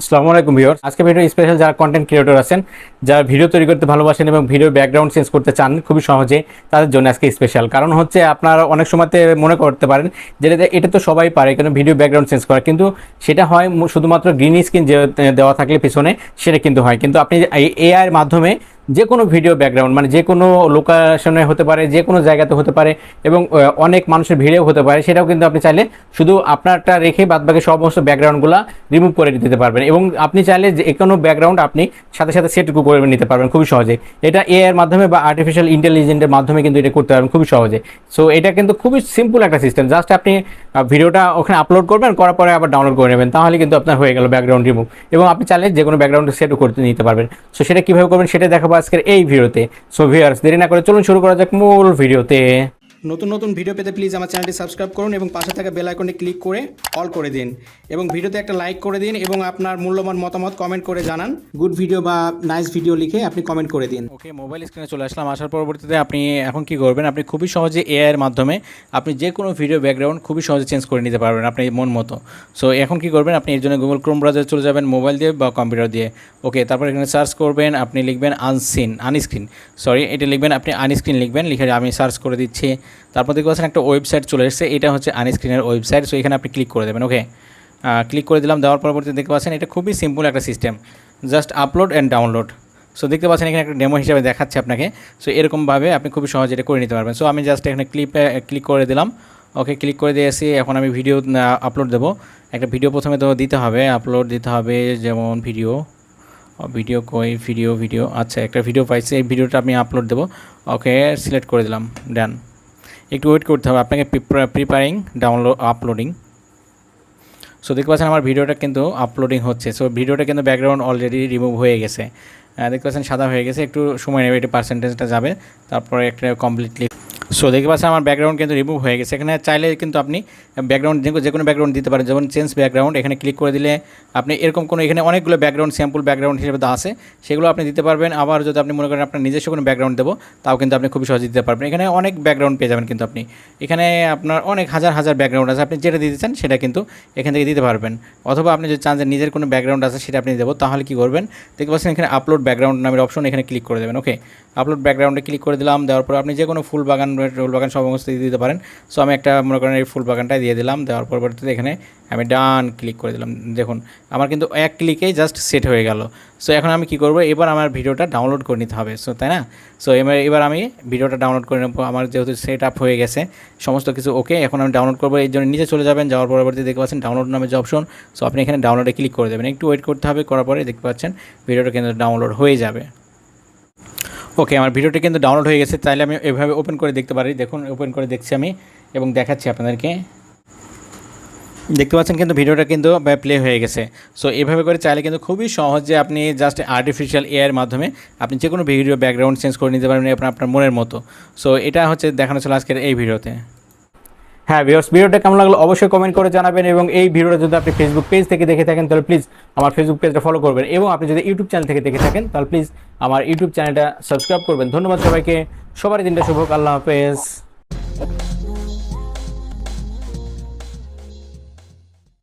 আসসালামু আলাইকুম ভিউয়ার্স। আজকে ভিডিও স্পেশাল যারা কন্টেন্ট ক্রিয়েটর আছেন যারা ভিডিও তৈরি করতে ভালোবাসেন এবং ভিডিও ব্যাকগ্রাউন্ড চেঞ্জ করতে চান, খুবই সহজে তাদের জন্য আজকে স্পেশাল কারণ হচ্ছে আপনারা অনেক সময়তে মনে করতে পারেন যে এটা- তো সবাই পারে কিন্তু ভিডিও ব্যাকগ্রাউন্ড চেঞ্জ করা। কিন্তু সেটা হয় শুধুমাত্র গ্রিন স্ক্রিন যে দেওয়া থাকলে পিছনে সেটা কিন্তু হয়। কিন্তু আপনি এআই এর মাধ্যমে যে কোনো ভিডিও ব্যাকগ্রাউন্ড মানে যে কোনো লোকেশনে হতে পারে, যে কোনো জায়গাতে হতে পারে এবং অনেক মানুষের ভিড়েও হতে পারে, সেটাও কিন্তু আপনি চাইলে শুধু আপনারটা রেখে বাদবাকি সমস্ত ব্যাকগ্রাউন্ডগুলো রিমুভ করে দিতে পারবেন। এবং আপনি চাইলে যে কোনো ব্যাকগ্রাউন্ড আপনি সাথে সাথে সেট করে নিতে পারবেন খুবই সহজে। এটা এ এর মাধ্যমে বা আর্টিফিশিয়াল ইন্টেলিজেন্টের মাধ্যমে কিন্তু এটা করতে পারবেন খুবই সহজে। সো এটা কিন্তু খুবই সিম্পল একটা সিস্টেম জাস্ট আপনি ভিডিওটা ওখানে আপলোড করবেন, করার পরে আবার ডাউনলোড করে নেবেন। তাহলে কিন্তু আপনার হয়ে গেল ব্যাকগ্রাউন্ড রিমুভ এবং আপনি চাইলে যে কোনো ব্যাকগ্রাউন্ড সেটও করতে নিতে পারবেন। সো সেটা কীভাবে করবেন সেটা দেখাবো আজকের এই ভিডিওতে সো ভিউয়ার্স দেরি না করে চলুন শুরু করা যাক মূল ভিডিওতে নতুন নতুন ভিডিও পেতে প্লিজ আমার চ্যানেলটি সাবস্ক্রাইব করুন এবং পাশে থাকা বেল আইকনে ক্লিক করে অল করে দিন। এবং ভিডিওতে একটা লাইক করে দিন এবং আপনার মূল্যবান মতামত কমেন্ট করে জানান। গুড ভিডিও বা নাইস ভিডিও লিখে আপনি কমেন্ট করে দিন। ওকে মোবাইল স্ক্রিনে চলে আসলাম। আসার পরবর্তীতে আপনি এখন কি করবেন, আপনি খুবই সহজে এআই এর মাধ্যমে আপনি যে কোনো ভিডিও ব্যাকগ্রাউন্ড খুবই সহজে চেঞ্জ করে নিতে পারবেন আপনি মন মতো। সো এখন কি করবেন, আপনি এর জন্য গুগল ক্রোম ব্রাউজারে চলে যাবেন মোবাইল দিয়ে বা কম্পিউটার দিয়ে। ওকে তারপর এখানে সার্চ করবেন, আপনি লিখবেন আনসিন আনস্ক্রিন সরি এটা লিখবেন, আপনি আনস্ক্রিন লিখবেন, লিখে আমি সার্চ করে দিচ্ছি। তারপর দেখতে পাচ্ছেন একটা ওয়েবসাইট চলে এসেছে, এটা হচ্ছে আনস্ক্রিনের ওয়েবসাইট সো এখানে আপনি ক্লিক করে দেবেন ওকে ক্লিক করে দিলাম, দেওয়ার পরবর্তীতে দেখতে পাচ্ছেন এটা খুবই সিম্পল একটা system just upload and download so দেখতে পাচ্ছেন এখানে একটা ডেমো হিসাবে দেখাচ্ছে আপনাকে সো এরকমভাবে আপনি খুবই সহজে এটা করে নিতে পারবেন। সো আমি জাস্ট এখানে ক্লিপে ক্লিক করে দিলাম ওকে ক্লিক করে দিয়েছি এখন আমি ভিডিও আপলোড দেবো। একটা ভিডিও প্রথমে তো দিতে হবে আপলোড দিতে হবে, যেমন ভিডিও ভিডিও কই ভিডিও ভিডিও আচ্ছা একটা ভিডিও পাইছি, এই ভিডিওটা আমি আপলোড দেবো ওকে সিলেক্ট করে দিলাম ডান একটু ওয়েট করতে হবে। আপনাকে প্রিপারিং ডাউনলোড আপলোডিং সো দেখতে পাচ্ছেন আমার ভিডিওটা কিন্তু আপলোডিং হচ্ছে। সো ভিডিওটা কিন্তু ব্যাকগ্রাউন্ড অলরেডি রিমুভ হয়ে গেছে। দেখতে পাচ্ছেন সাদা হয়ে গেছে। একটু সময় নেবে এটা পার্সেন্টেজটা যাবে। তারপরে একটা কমপ্লিটলি সো দেখতে পাচ্ছেন আমার ব্যাকগ্রাউন্ড কিন্তু রিমুভ হয়ে গেছে। এখানে চাইলে কিন্তু আপনি ব্যাকগ্রাউন্ড যে কোনো ব্যাকগ্রাউন্ড দিতে পারেন। যেমন চেঞ্জ ব্যাকগ্রাউন্ড এখানে ক্লিক করে দিলে আপনি এরকম কোনো এখানে অনেকগুলো ব্যাকগ্রাউন্ড স্যাম্পল ব্যাকগ্রাউন্ড হিসেবে আছে। সেগুলো আপনি দিতে পারবেন। আবার যদি আপনি মনে করেন আপনার নিজস্ব কোনো ব্যাকগ্রাউন্ড দেবো, তাও কিন্তু আপনি খুবই সহজে দিতে পারবেন। এখানে অনেক ব্যাকগ্রাউন্ড পেয়ে যাবেন কিন্তু আপনি। এখানে আপনার অনেক হাজার হাজার ব্যাকগ্রাউন্ড আছে। আপনি যেটা দিতে চান সেটা কিন্তু এখান থেকে দিতে পারবেন। অথবা আপনি যদি চান যে নিজের কোনো ব্যাকগ্রাউন্ড আছে সেটা আপনি দেবো, তাহলে কি করবেন? দেখতে পাচ্ছেন এখানে আপলোড ব্যাকগ্রাউন্ড নামের অপশন এখানে ক্লিক করে দেবেন। ওকে আপলোড ব্যাকগ্রাউন্ডে ক্লিক করে দিলাম। দেওয়ার পর আপনি যে কোনো ফুল বাগান ফুল বাগান সমস্ত দিয়ে দিতে পারেন। সো আমি একটা মনে করেন এই ফুল বাগানটাই দিয়ে দিলাম। দেওয়ার পরবর্তীতে এখানে আমি ডান ক্লিক করে দিলাম। দেখুন, আমার কিন্তু এক ক্লিকেই জাস্ট সেট হয়ে গেল। সো এখন আমি কি করব? এবার আমার ভিডিওটা ডাউনলোড করে নিতে হবে। সো তাই না? সো এবার এবার আমি ভিডিওটা ডাউনলোড করে নেব। আমার যেহেতু সেট আপ হয়ে গেছে, সমস্ত কিছু ওকে এখন আমি ডাউনলোড করব। এই জন্য নিচে চলে যাবেন। যাওয়ার পরবর্তী দেখতে পাচ্ছেন ডাউনলোড নামে যে অপশন। সো আপনি এখানে ডাউনলোডে ক্লিক করে দেবেন। একটু ওয়েট করতে হবে করার পরে দেখতে পাচ্ছেন ভিডিওটা কিন্তু ডাউনলোড হয়ে যাবে। ওকে আমার ভিডিওটা কিন্তু ডাউনলোড হয়ে গেছে তাহলে আমি এভাবে ওপেন করে দেখতে পারি। দেখুন ওপেন করে দেখছি আমি এবং দেখাচ্ছি আপনাদেরকে। দেখতে পাচ্ছেন কিন্তু ভিডিওটা কিন্তু প্লে হয়ে গেছে। সো এভাবে করে চাইলে কিন্তু খুবই সহজে আপনি জাস্ট আর্টিফিশিয়াল এআইয়ের মাধ্যমে আপনি যে কোনো ভিডিও ব্যাকগ্রাউন্ড চেঞ্জ করে নিতে আপনার আপনার মনের মতো। সো এটা হচ্ছে দেখানো ছিল আজকের এই ভিডিওতে। হ্যাঁ ভিউয়ার্স ভিডিওটা কেমন লাগল অবশ্যই কমেন্ট করে জানাবেন এবং এই ভিডিওটা যদি আপনি ফেসবুক পেজ থেকে দেখে থাকেন, তাহলে প্লিজ আমার ফেসবুক পেজটা ফলো করবেন এবং আপনি যদি ইউটিউব চ্যানেল থেকে দেখে থাকেন, তাহলে প্লিজ আমার ইউটিউব চ্যানেলটা সাবস্ক্রাইব করবেন। ধন্যবাদ সবাইকে। সবারই দিনটা শুভ। আল্লাহ হাফেজ।